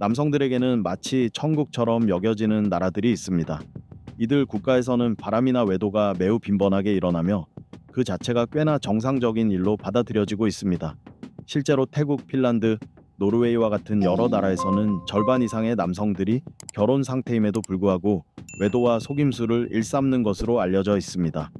남성들에게는 마치 천국처럼 여겨지는 나라들이 있습니다. 이들 국가에서는 바람이나 외도가 매우 빈번하게 일어나며 그 자체가 꽤나 정상적인 일로 받아들여지고 있습니다. 실제로 태국, 핀란드, 노르웨이와 같은 여러 나라에서는 절반 이상의 남성들이 결혼 상태임에도 불구하고 외도와 속임수를 일삼는 것으로 알려져 있습니다.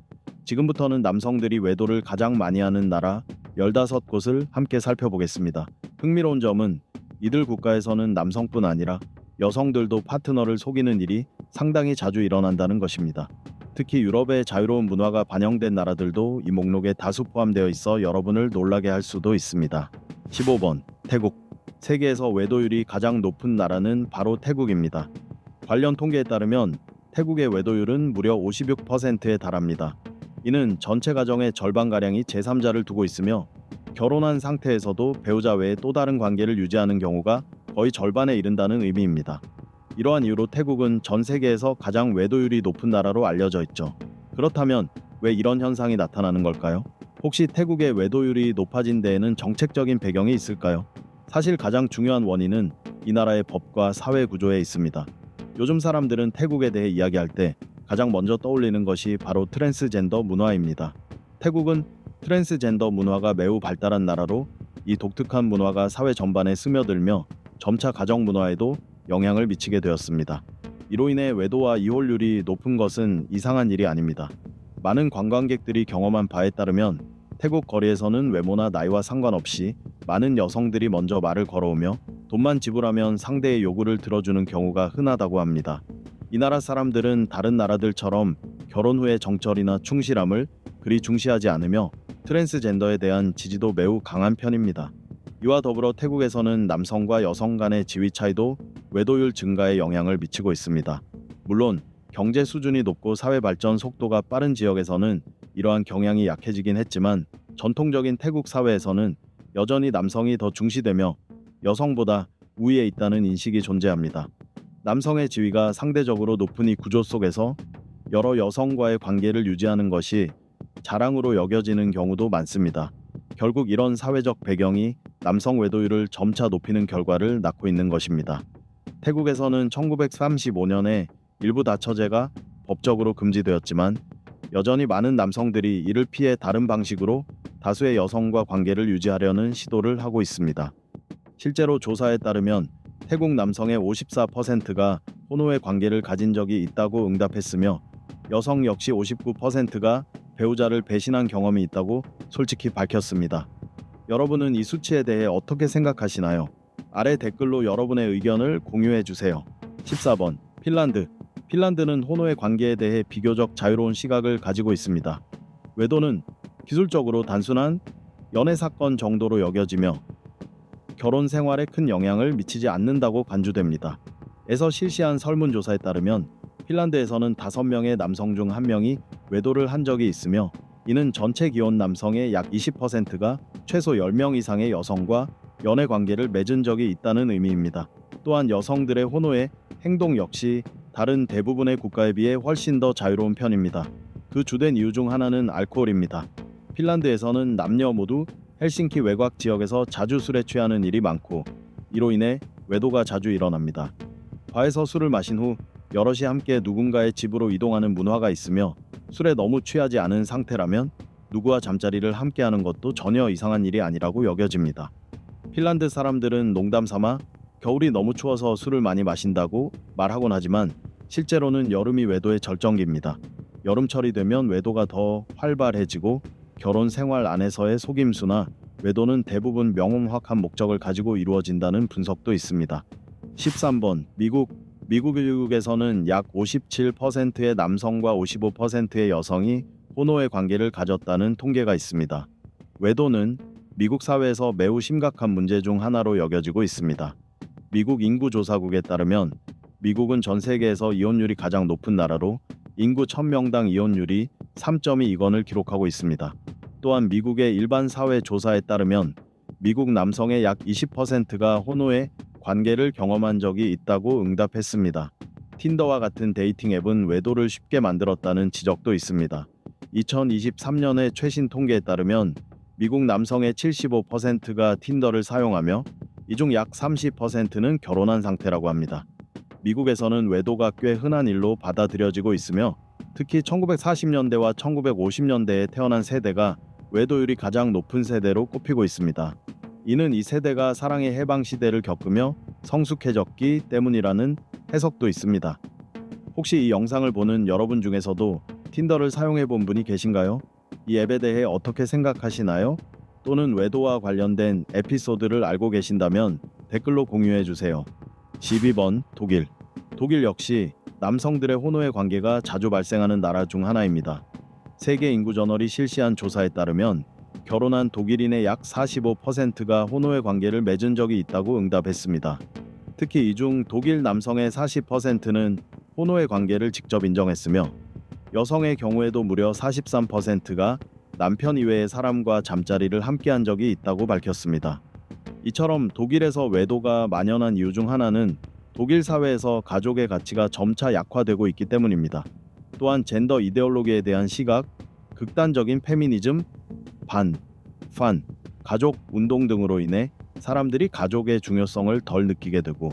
지금부터는 남성들이 외도를 가장 많이 하는 나라 15곳을 함께 살펴보겠습니다. 흥미로운 점은 이들 국가에서는 남성뿐 아니라 여성들도 파트너를 속이는 일이 상당히 자주 일어난다는 것입니다. 특히 유럽의 자유로운 문화가 반영된 나라들도 이 목록에 다수 포함되어 있어 여러분을 놀라게 할 수도 있습니다. 15번 태국 세계에서 외도율이 가장 높은 나라는 바로 태국입니다. 관련 통계에 따르면 태국의 외도율은 무려 56%에 달합니다. 이는 전체 가정의 절반가량이 제3자를 두고 있으며 결혼한 상태에서도 배우자 외에 또 다른 관계를 유지하는 경우가 거의 절반에 이른다는 의미입니다. 이러한 이유로 태국은 전 세계에서 가장 외도율이 높은 나라로 알려져 있죠. 그렇다면 왜 이런 현상이 나타나는 걸까요? 혹시 태국의 외도율이 높아진 데에는 정책적인 배경이 있을까요? 사실 가장 중요한 원인은 이 나라의 법과 사회 구조에 있습니다. 요즘 사람들은 태국에 대해 이야기할 때 가장 먼저 떠올리는 것이 바로 트랜스젠더 문화입니다. 태국은 트랜스젠더 문화가 매우 발달한 나라로 이 독특한 문화가 사회 전반에 스며들며 점차 가정 문화에도 영향을 미치게 되었습니다. 이로 인해 외도와 이혼율이 높은 것은 이상한 일이 아닙니다. 많은 관광객들이 경험한 바에 따르면 태국 거리에서는 외모나 나이와 상관없이 많은 여성들이 먼저 말을 걸어오며 돈만 지불하면 상대의 요구를 들어주는 경우가 흔하다고 합니다. 이 나라 사람들은 다른 나라들처럼 결혼 후의 정철이나 충실함을 그리 중시하지 않으며 트랜스젠더에 대한 지지도 매우 강한 편입니다. 이와 더불어 태국에서는 남성과 여성 간의 지위 차이도 외도율 증가에 영향을 미치고 있습니다. 물론 경제 수준이 높고 사회 발전 속도가 빠른 지역에서는 이러한 경향이 약해지긴 했지만 전통적인 태국 사회에서는 여전히 남성이 더 중시되며 여성보다 우위에 있다는 인식이 존재합니다. 남성의 지위가 상대적으로 높은 이 구조 속에서 여러 여성과의 관계를 유지하는 것이 자랑으로 여겨지는 경우도 많습니다. 결국 이런 사회적 배경이 남성 외도율을 점차 높이는 결과를 낳고 있는 것입니다. 태국에서는 1935년에 일부 다처제가 법적으로 금지되었지만 여전히 많은 남성들이 이를 피해 다른 방식으로 다수의 여성과 관계를 유지하려는 시도를 하고 있습니다. 실제로 조사에 따르면 태국 남성의 54%가 혼호의 관계를 가진 적이 있다고 응답했으며 여성 역시 59%가 배우자를 배신한 경험이 있다고 솔직히 밝혔습니다. 여러분은 이 수치에 대해 어떻게 생각하시나요? 아래 댓글로 여러분의 의견을 공유해 주세요. 14번 핀란드 핀란드는 혼호의 관계에 대해 비교적 자유로운 시각을 가지고 있습니다. 외도는 기술적으로 단순한 연애 사건 정도로 여겨지며 결혼 생활에 큰 영향을 미치지 않는다고 간주됩니다. 에서 실시한 설문조사에 따르면 핀란드에서는 5명의 남성 중 1명이 외도를 한 적이 있으며 이는 전체 기혼 남성의 약 20%가 최소 10명 이상의 여성과 연애 관계를 맺은 적이 있다는 의미입니다. 또한 여성들의 혼호의 행동 역시 다른 대부분의 국가에 비해 훨씬 더 자유로운 편입니다. 그 주된 이유 중 하나는 알코올입니다. 핀란드에서는 남녀 모두 헬싱키 외곽 지역에서 자주 술에 취하는 일이 많고 이로 인해 외도가 자주 일어납니다. 바에서 술을 마신 후 여럿이 함께 누군가의 집으로 이동하는 문화가 있으며 술에 너무 취하지 않은 상태라면 누구와 잠자리를 함께 하는 것도 전혀 이상한 일이 아니라고 여겨집니다. 핀란드 사람들은 농담 삼아 겨울이 너무 추워서 술을 많이 마신다고 말하곤 하지만 실제로는 여름이 외도의 절정기입니다. 여름철이 되면 외도가 더 활발해지고 결혼 생활 안에서의 속임수나 외도는 대부분 명확한 목적을 가지고 이루어진다는 분석도 있습니다. 13번 미국 미국에서는 약 57%의 남성과 55%의 여성이 혼호의 관계를 가졌다는 통계가 있습니다. 외도는 미국 사회에서 매우 심각한 문제 중 하나로 여겨지고 있습니다. 미국 인구조사국에 따르면 미국은 전 세계에서 이혼율이 가장 높은 나라로 인구 1000명당 이혼율이 3.2건을 기록하고 있습니다. 또한 미국의 일반 사회 조사에 따르면 미국 남성의 약 20%가 혼호의 관계를 경험한 적이 있다고 응답했습니다. 틴더와 같은 데이팅 앱은 외도를 쉽게 만들었다는 지적도 있습니다. 2023년의 최신 통계에 따르면 미국 남성의 75%가 틴더를 사용하며 이 중 약 30%는 결혼한 상태라고 합니다. 미국에서는 외도가 꽤 흔한 일로 받아들여지고 있으며 특히 1940년대와 1950년대에 태어난 세대가 외도율이 가장 높은 세대로 꼽히고 있습니다. 이는 이 세대가 사랑의 해방 시대를 겪으며 성숙해졌기 때문이라는 해석도 있습니다. 혹시 이 영상을 보는 여러분 중에서도 틴더를 사용해 본 분이 계신가요? 이 앱에 대해 어떻게 생각하시나요? 또는 외도와 관련된 에피소드를 알고 계신다면 댓글로 공유해 주세요. 12번 독일. 독일 역시 남성들의 호노의 관계가 자주 발생하는 나라 중 하나입니다. 세계 인구 저널이 실시한 조사에 따르면 결혼한 독일인의 약 45%가 호노의 관계를 맺은 적이 있다고 응답했습니다. 특히 이 중 독일 남성의 40%는 호노의 관계를 직접 인정했으며 여성의 경우에도 무려 43%가 남편 이외의 사람과 잠자리를 함께한 적이 있다고 밝혔습니다. 이처럼 독일에서 외도가 만연한 이유 중 하나는 독일 사회에서 가족의 가치가 점차 약화되고 있기 때문입니다. 또한 젠더 이데올로기에 대한 시각, 극단적인 페미니즘, 반, 판, 가족 운동 등으로 인해 사람들이 가족의 중요성을 덜 느끼게 되고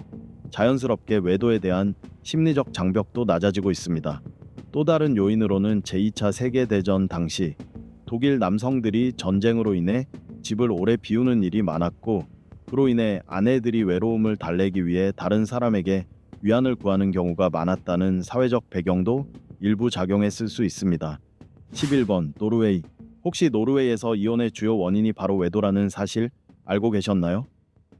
자연스럽게 외도에 대한 심리적 장벽도 낮아지고 있습니다. 또 다른 요인으로는 제2차 세계대전 당시 독일 남성들이 전쟁으로 인해 집을 오래 비우는 일이 많았고 그로 인해 아내들이 외로움을 달래기 위해 다른 사람에게 위안을 구하는 경우가 많았다는 사회적 배경도 일부 작용했을 수 있습니다. 11번 노르웨이 혹시 노르웨이에서 이혼의 주요 원인이 바로 외도라는 사실 알고 계셨나요?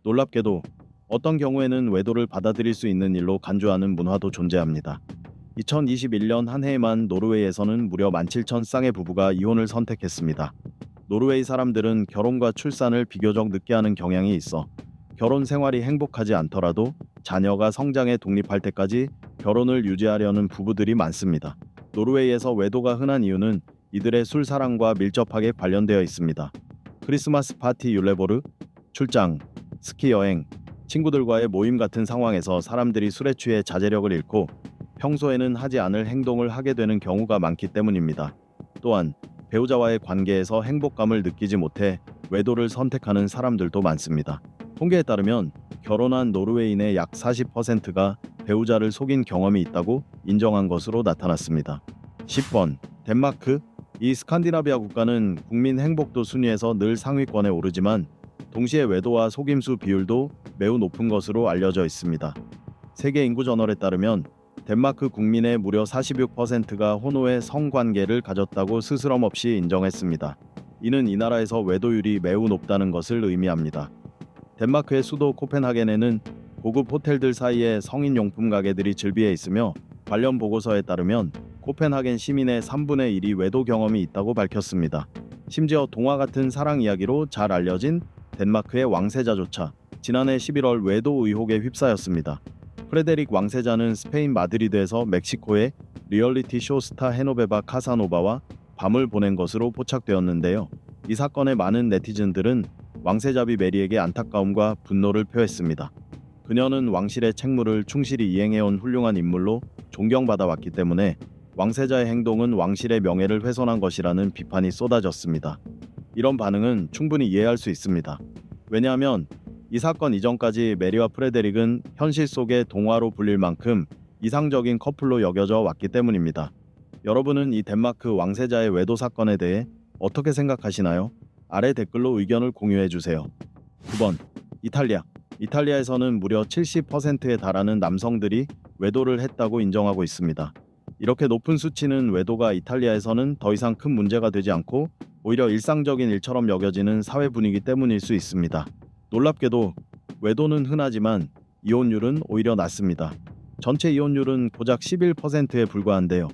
놀랍게도 어떤 경우에는 외도를 받아들일 수 있는 일로 간주하는 문화도 존재합니다. 2021년 한 해에만 노르웨이에서는 무려 17,000 쌍의 부부가 이혼을 선택했습니다. 노르웨이 사람들은 결혼과 출산을 비교적 늦게 하는 경향이 있어 결혼 생활이 행복하지 않더라도 자녀가 성장해 독립할 때까지 결혼을 유지하려는 부부들이 많습니다. 노르웨이에서 외도가 흔한 이유는 이들의 술 사랑과 밀접하게 관련되어 있습니다. 크리스마스 파티 율레보르, 출장, 스키 여행, 친구들과의 모임 같은 상황에서 사람들이 술에 취해 자제력을 잃고 평소에는 하지 않을 행동을 하게 되는 경우가 많기 때문입니다. 또한 배우자와의 관계에서 행복감을 느끼지 못해 외도를 선택하는 사람들도 많습니다. 통계에 따르면 결혼한 노르웨이인의 약 40%가 배우자를 속인 경험이 있다고 인정한 것으로 나타났습니다. 10번 덴마크 이 스칸디나비아 국가는 국민 행복도 순위에서 늘 상위권에 오르지만 동시에 외도와 속임수 비율도 매우 높은 것으로 알려져 있습니다. 세계 인구 저널에 따르면 덴마크 국민의 무려 46%가 호노의 성관계를 가졌다고 스스럼 없이 인정했습니다. 이는 이 나라에서 외도율이 매우 높다는 것을 의미합니다. 덴마크의 수도 코펜하겐에는 고급 호텔들 사이에 성인 용품 가게들이 즐비해 있으며 관련 보고서에 따르면 코펜하겐 시민의 3분의 1이 외도 경험이 있다고 밝혔습니다. 심지어 동화 같은 사랑 이야기로 잘 알려진 덴마크의 왕세자조차 지난해 11월 외도 의혹에 휩싸였습니다. 프레데릭 왕세자는 스페인 마드리드에서 멕시코의 리얼리티 쇼 스타 헤노베바 카사노바와 밤을 보낸 것으로 포착되었는데요. 이 사건에 많은 네티즌들은 왕세자비 메리에게 안타까움과 분노를 표했습니다. 그녀는 왕실의 책무를 충실히 이행해온 훌륭한 인물로 존경받아 왔기 때문에 왕세자의 행동은 왕실의 명예를 훼손한 것이라는 비판이 쏟아졌습니다. 이런 반응은 충분히 이해할 수 있습니다. 왜냐하면 이 사건 이전까지 메리와 프레데릭은 현실 속의 동화로 불릴 만큼 이상적인 커플로 여겨져 왔기 때문입니다. 여러분은 이 덴마크 왕세자의 외도 사건에 대해 어떻게 생각하시나요? 아래 댓글로 의견을 공유해 주세요. 9번 이탈리아 이탈리아에서는 무려 70%에 달하는 남성들이 외도를 했다고 인정하고 있습니다. 이렇게 높은 수치는 외도가 이탈리아에서는 더 이상 큰 문제가 되지 않고 오히려 일상적인 일처럼 여겨지는 사회 분위기 때문일 수 있습니다. 놀랍게도 외도는 흔하지만 이혼율은 오히려 낮습니다. 전체 이혼율은 고작 11%에 불과한데요.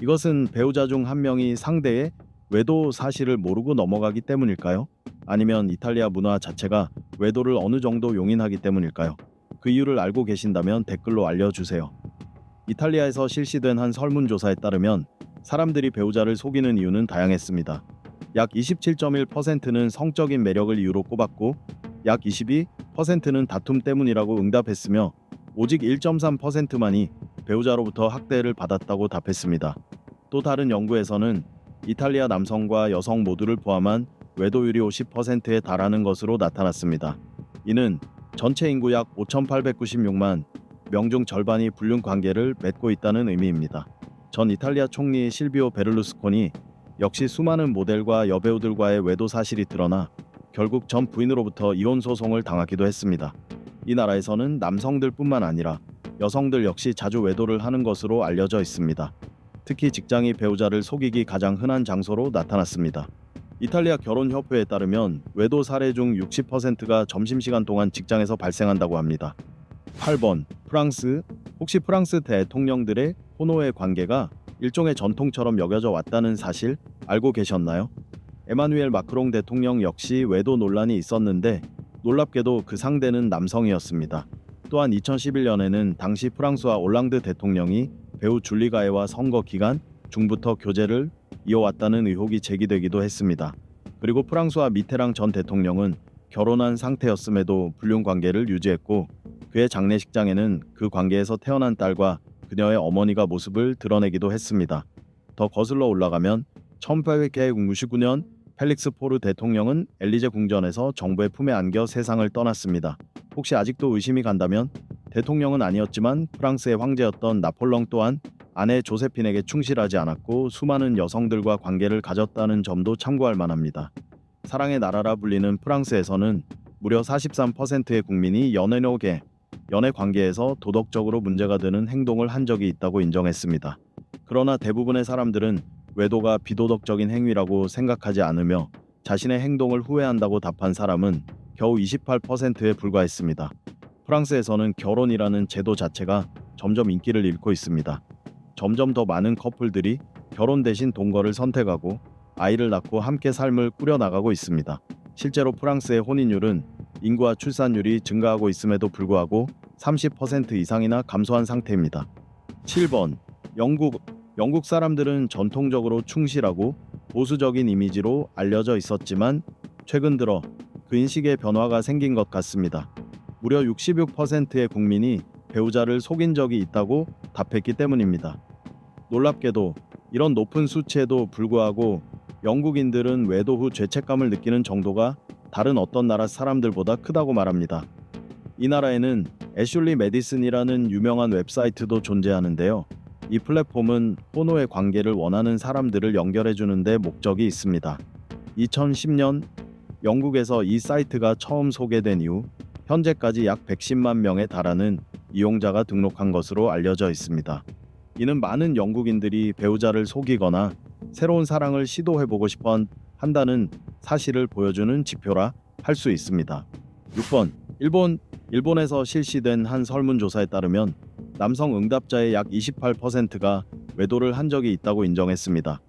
이것은 배우자 중 한 명이 상대의 외도 사실을 모르고 넘어가기 때문일까요? 아니면 이탈리아 문화 자체가 외도를 어느 정도 용인하기 때문일까요? 그 이유를 알고 계신다면 댓글로 알려주세요. 이탈리아에서 실시된 한 설문조사에 따르면 사람들이 배우자를 속이는 이유는 다양했습니다. 약 27.1%는 성적인 매력을 이유로 꼽았고 약 22%는 다툼 때문이라고 응답했으며 오직 1.3%만이 배우자로부터 학대를 받았다고 답했습니다. 또 다른 연구에서는 이탈리아 남성과 여성 모두를 포함한 외도율이 50%에 달하는 것으로 나타났습니다. 이는 전체 인구 약 5,896만 명 중 절반이 불륜 관계를 맺고 있다는 의미입니다. 전 이탈리아 총리 실비오 베를루스코니 역시 수많은 모델과 여배우들과의 외도 사실이 드러나 결국 전 부인으로부터 이혼 소송을 당하기도 했습니다. 이 나라에서는 남성들뿐만 아니라 여성들 역시 자주 외도를 하는 것으로 알려져 있습니다. 특히 직장이 배우자를 속이기 가장 흔한 장소로 나타났습니다. 이탈리아 결혼협회에 따르면 외도 사례 중 60%가 점심시간 동안 직장에서 발생한다고 합니다. 8번 프랑스 혹시 프랑스 대통령들의 호노의 관계가 일종의 전통처럼 여겨져 왔다는 사실 알고 계셨나요? 에마누엘 마크롱 대통령 역시 외도 논란이 있었는데 놀랍게도 그 상대는 남성이었습니다. 또한 2011년에는 당시 프랑스와 올랑드 대통령이 배우 줄리가에와 선거 기간 중부터 교제를 이어왔다는 의혹이 제기되기도 했습니다. 그리고 프랑스와 미테랑 전 대통령은 결혼한 상태였음에도 불륜 관계를 유지했고 그의 장례식장에는 그 관계에서 태어난 딸과 그녀의 어머니가 모습을 드러내기도 했습니다. 더 거슬러 올라가면 1899년 펠릭스 포르 대통령은 엘리제 궁전에서 정부의 품에 안겨 세상을 떠났습니다. 혹시 아직도 의심이 간다면 대통령은 아니었지만 프랑스의 황제였던 나폴령 또한 아내 조세핀에게 충실하지 않았고 수많은 여성들과 관계를 가졌다는 점도 참고할 만합니다. 사랑의 나라라 불리는 프랑스에서는 무려 43%의 국민이 연애노계, 연애 관계에서 도덕적으로 문제가 되는 행동을 한 적이 있다고 인정했습니다. 그러나 대부분의 사람들은 외도가 비도덕적인 행위라고 생각하지 않으며 자신의 행동을 후회한다고 답한 사람은 겨우 28%에 불과했습니다. 프랑스에서는 결혼이라는 제도 자체가 점점 인기를 잃고 있습니다. 점점 더 많은 커플들이 결혼 대신 동거를 선택하고 아이를 낳고 함께 삶을 꾸려나가고 있습니다. 실제로 프랑스의 혼인율은 인구와 출산율이 증가하고 있음에도 불구하고 30% 이상이나 감소한 상태입니다. 7번 영국 영국 사람들은 전통적으로 충실하고 보수적인 이미지로 알려져 있었지만 최근 들어 그 인식의 변화가 생긴 것 같습니다. 무려 66%의 국민이 배우자를 속인 적이 있다고 답했기 때문입니다. 놀랍게도 이런 높은 수치에도 불구하고 영국인들은 외도 후 죄책감을 느끼는 정도가 다른 어떤 나라 사람들보다 크다고 말합니다. 이 나라에는 애슐리 메디슨이라는 유명한 웹사이트도 존재하는데요. 이 플랫폼은 호노의 관계를 원하는 사람들을 연결해 주는데 목적이 있습니다. 2010년 영국에서 이 사이트가 처음 소개된 이후 현재까지 약 110만 명에 달하는 이용자가 등록한 것으로 알려져 있습니다. 이는 많은 영국인들이 배우자를 속이거나 새로운 사랑을 시도해보고 싶어 한다는 사실을 보여주는 지표라 할 수 있습니다. 6번 일본 일본에서 실시된 한 설문조사에 따르면 남성 응답자의 약 28%가 외도를 한 적이 있다고 인정했습니다.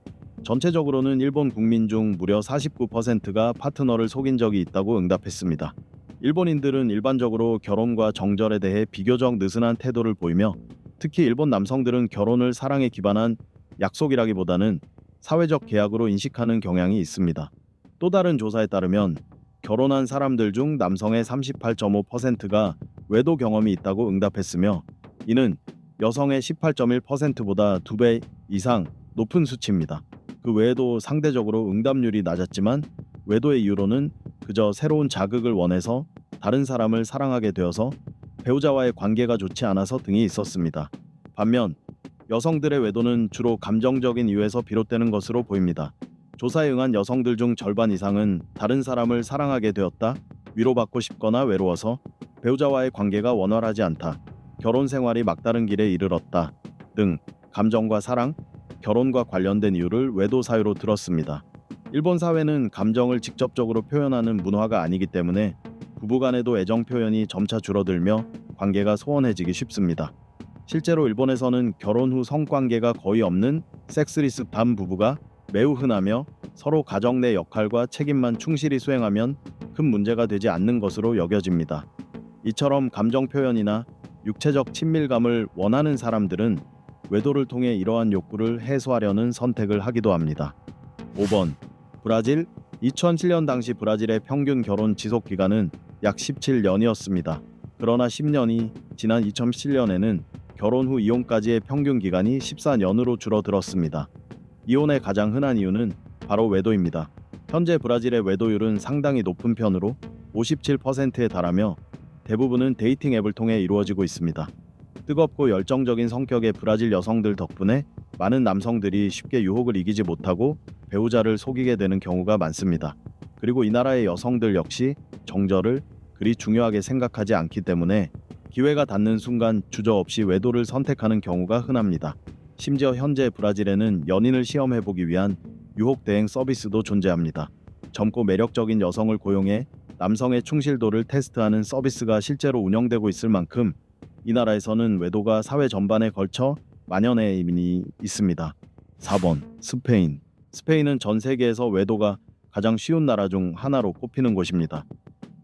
전체적으로는 일본 국민 중 무려 49%가 파트너를 속인 적이 있다고 응답했습니다. 일본인들은 일반적으로 결혼과 정절에 대해 비교적 느슨한 태도를 보이며 특히 일본 남성들은 결혼을 사랑에 기반한 약속이라기보다는 사회적 계약으로 인식하는 경향이 있습니다. 또 다른 조사에 따르면 결혼한 사람들 중 남성의 38.5%가 외도 경험이 있다고 응답했으며 이는 여성의 18.1%보다 2배 이상 높은 수치입니다. 그 외에도 상대적으로 응답률이 낮았지만 외도의 이유로는 그저 새로운 자극을 원해서 다른 사람을 사랑하게 되어서 배우자와의 관계가 좋지 않아서 등이 있었습니다. 반면 여성들의 외도는 주로 감정적인 이유에서 비롯되는 것으로 보입니다. 조사에 응한 여성들 중 절반 이상은 다른 사람을 사랑하게 되었다, 위로받고 싶거나 외로워서 배우자와의 관계가 원활하지 않다, 결혼 생활이 막다른 길에 이르렀다 등 감정과 사랑, 결혼과 관련된 이유를 외도 사유로 들었습니다. 일본 사회는 감정을 직접적으로 표현하는 문화가 아니기 때문에 부부 간에도 애정 표현이 점차 줄어들며 관계가 소원해지기 쉽습니다. 실제로 일본에서는 결혼 후 성관계가 거의 없는 섹스리스 반 부부가 매우 흔하며 서로 가정 내 역할과 책임만 충실히 수행하면 큰 문제가 되지 않는 것으로 여겨집니다. 이처럼 감정 표현이나 육체적 친밀감을 원하는 사람들은 외도를 통해 이러한 욕구를 해소하려는 선택을 하기도 합니다. 5번 브라질 2007년 당시 브라질의 평균 결혼 지속 기간은 약 17년이었습니다. 그러나 10년이 지난 2017년에는 결혼 후 이혼까지의 평균 기간이 14년으로 줄어들었습니다. 이혼의 가장 흔한 이유는 바로 외도입니다. 현재 브라질의 외도율은 상당히 높은 편으로 57%에 달하며 대부분은 데이팅 앱을 통해 이루어지고 있습니다. 뜨겁고 열정적인 성격의 브라질 여성들 덕분에 많은 남성들이 쉽게 유혹을 이기지 못하고 배우자를 속이게 되는 경우가 많습니다. 그리고 이 나라의 여성들 역시 정절을 그리 중요하게 생각하지 않기 때문에 기회가 닿는 순간 주저없이 외도를 선택하는 경우가 흔합니다. 심지어 현재 브라질에는 연인을 시험해보기 위한 유혹 대행 서비스도 존재합니다. 젊고 매력적인 여성을 고용해 남성의 충실도를 테스트하는 서비스가 실제로 운영되고 있을 만큼 이 나라에서는 외도가 사회 전반에 걸쳐 만연해 이미 있습니다. 4번 스페인 스페인은 전 세계에서 외도가 가장 쉬운 나라 중 하나로 꼽히는 곳입니다.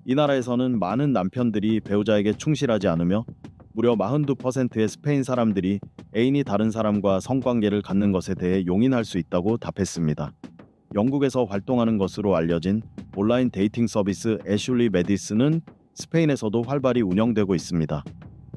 이 나라에서는 많은 남편들이 배우자에게 충실하지 않으며 무려 42%의 스페인 사람들이 애인이 다른 사람과 성관계를 갖는 것에 대해 용인할 수 있다고 답했습니다. 영국에서 활동하는 것으로 알려진 온라인 데이팅 서비스 애슐리 메디스는 스페인에서도 활발히 운영되고 있습니다.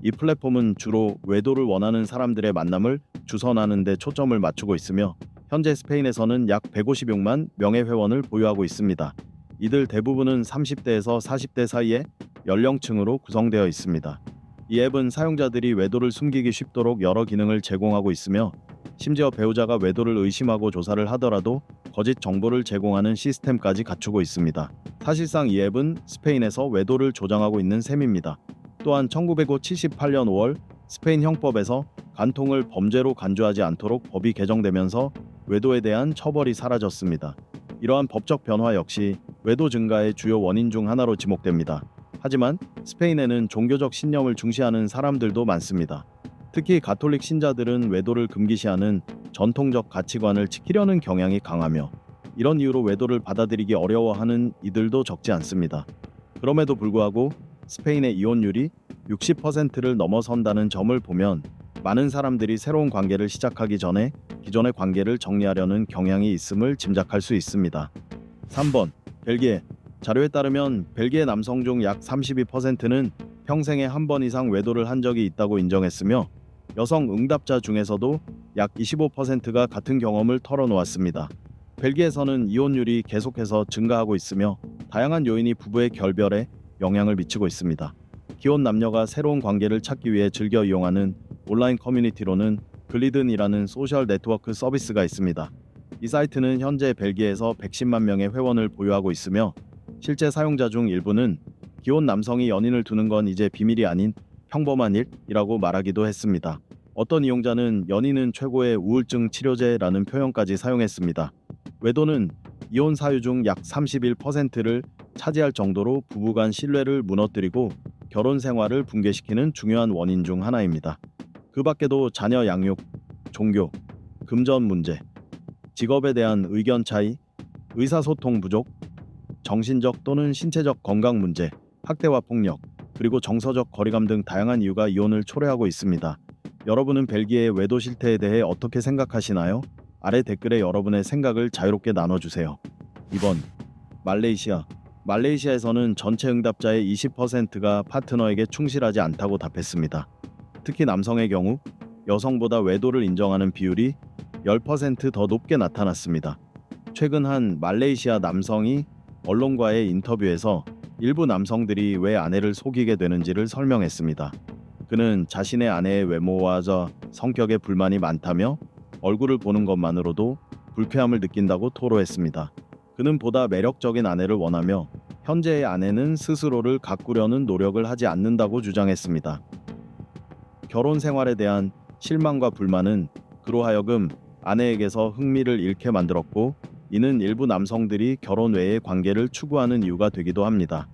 이 플랫폼은 주로 외도를 원하는 사람들의 만남을 주선하는 데 초점을 맞추고 있으며 현재 스페인에서는 약 156만 명의 회원을 보유하고 있습니다. 이들 대부분은 30대에서 40대 사이의 연령층으로 구성되어 있습니다. 이 앱은 사용자들이 외도를 숨기기 쉽도록 여러 기능을 제공하고 있으며 심지어 배우자가 외도를 의심하고 조사를 하더라도 거짓 정보를 제공하는 시스템까지 갖추고 있습니다. 사실상 이 앱은 스페인에서 외도를 조장하고 있는 셈입니다. 또한 1978년 5월 스페인 형법에서 간통을 범죄로 간주하지 않도록 법이 개정되면서 외도에 대한 처벌이 사라졌습니다. 이러한 법적 변화 역시 외도 증가의 주요 원인 중 하나로 지목됩니다. 하지만 스페인에는 종교적 신념을 중시하는 사람들도 많습니다. 특히 가톨릭 신자들은 외도를 금기시하는 전통적 가치관을 지키려는 경향이 강하며 이런 이유로 외도를 받아들이기 어려워하는 이들도 적지 않습니다. 그럼에도 불구하고 스페인의 이혼율이 60%를 넘어선다는 점을 보면 많은 사람들이 새로운 관계를 시작하기 전에 기존의 관계를 정리하려는 경향이 있음을 짐작할 수 있습니다. 3번 벨기에 자료에 따르면 벨기에 남성 중 약 32%는 평생에 한 번 이상 외도를 한 적이 있다고 인정했으며 여성 응답자 중에서도 약 25%가 같은 경험을 털어놓았습니다. 벨기에에서는 이혼율이 계속해서 증가하고 있으며 다양한 요인이 부부의 결별에 영향을 미치고 있습니다. 기혼 남녀가 새로운 관계를 찾기 위해 즐겨 이용하는 온라인 커뮤니티로는 글리든이라는 소셜 네트워크 서비스가 있습니다. 이 사이트는 현재 벨기에에서 110만 명의 회원을 보유하고 있으며 실제 사용자 중 일부는 기혼 남성이 연인을 두는 건 이제 비밀이 아닌 평범한 일이라고 말하기도 했습니다. 어떤 이용자는 연인은 최고의 우울증 치료제라는 표현까지 사용했습니다. 외도는 이혼 사유 중 약 31%를 차지할 정도로 부부간 신뢰를 무너뜨리고 결혼 생활을 붕괴시키는 중요한 원인 중 하나입니다. 그 밖에도 자녀 양육, 종교, 금전 문제, 직업에 대한 의견 차이, 의사소통 부족, 정신적 또는 신체적 건강 문제, 학대와 폭력, 그리고 정서적 거리감 등 다양한 이유가 이혼을 초래하고 있습니다. 여러분은 벨기에의 외도 실태에 대해 어떻게 생각하시나요? 아래 댓글에 여러분의 생각을 자유롭게 나눠주세요. 2번 말레이시아 말레이시아에서는 전체 응답자의 20%가 파트너에게 충실하지 않다고 답했습니다. 특히 남성의 경우 여성보다 외도를 인정하는 비율이 10%더 높게 나타났습니다. 최근 한 말레이시아 남성이 언론과의 인터뷰에서 일부 남성들이 왜 아내를 속이게 되는지를 설명했습니다. 그는 자신의 아내의 외모와 저 성격에 불만이 많다며 얼굴을 보는 것만으로도 불쾌함을 느낀다고 토로했습니다. 그는 보다 매력적인 아내를 원하며 현재의 아내는 스스로를 가꾸려는 노력을 하지 않는다고 주장했습니다. 결혼 생활에 대한 실망과 불만은 그로 하여금 아내에게서 흥미를 잃게 만들었고 이는 일부 남성들이 결혼 외의 관계를 추구하는 이유가 되기도 합니다.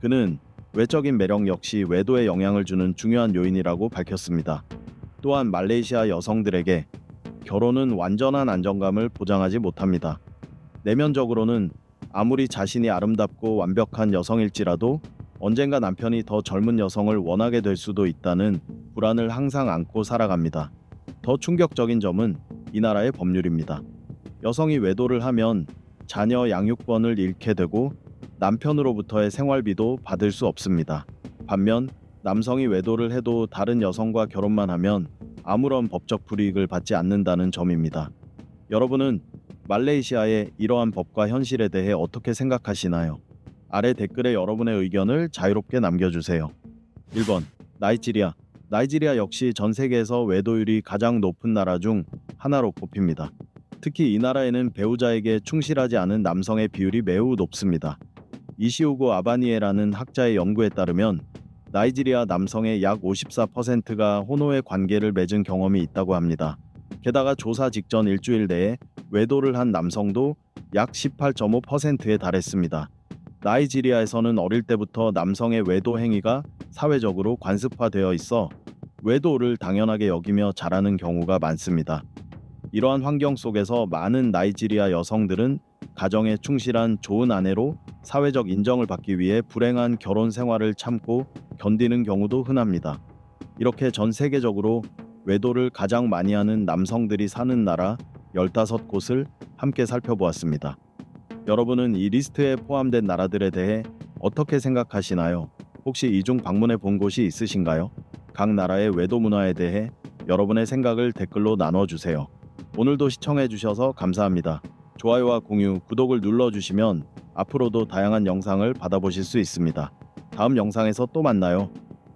그는 외적인 매력 역시 외도에 영향을 주는 중요한 요인이라고 밝혔습니다. 또한 말레이시아 여성들에게 결혼은 완전한 안정감을 보장하지 못합니다. 내면적으로는 아무리 자신이 아름답고 완벽한 여성일지라도 언젠가 남편이 더 젊은 여성을 원하게 될 수도 있다는 불안을 항상 안고 살아갑니다. 더 충격적인 점은 이 나라의 법률입니다. 여성이 외도를 하면 자녀 양육권을 잃게 되고 남편으로부터의 생활비도 받을 수 없습니다. 반면 남성이 외도를 해도 다른 여성과 결혼만 하면 아무런 법적 불이익을 받지 않는다는 점입니다. 여러분은 말레이시아의 이러한 법과 현실에 대해 어떻게 생각하시나요? 아래 댓글에 여러분의 의견을 자유롭게 남겨주세요. 1번 나이지리아. 나이지리아 역시 전 세계에서 외도율이 가장 높은 나라 중 하나로 꼽힙니다. 특히 이 나라에는 배우자에게 충실하지 않은 남성의 비율이 매우 높습니다. 이시우고 아바니에라는 학자의 연구에 따르면 나이지리아 남성의 약 54%가 호노의 관계를 맺은 경험이 있다고 합니다. 게다가 조사 직전 일주일 내에 외도를 한 남성도 약 18.5%에 달했습니다. 나이지리아에서는 어릴 때부터 남성의 외도 행위가 사회적으로 관습화되어 있어 외도를 당연하게 여기며 자라는 경우가 많습니다. 이러한 환경 속에서 많은 나이지리아 여성들은 가정에 충실한 좋은 아내로 사회적 인정을 받기 위해 불행한 결혼 생활을 참고 견디는 경우도 흔합니다. 이렇게 전 세계적으로 외도를 가장 많이 하는 남성들이 사는 나라 15곳을 함께 살펴보았습니다. 여러분은 이 리스트에 포함된 나라들에 대해 어떻게 생각하시나요? 혹시 이중 방문해 본 곳이 있으신가요? 각 나라의 외도 문화에 대해 여러분의 생각을 댓글로 나눠주세요. 오늘도 시청해 주셔서 감사합니다. 좋아요와 공유, 구독을 눌러주시면 앞으로도 다양한 영상을 받아보실 수 있습니다. 다음 영상에서 또 만나요.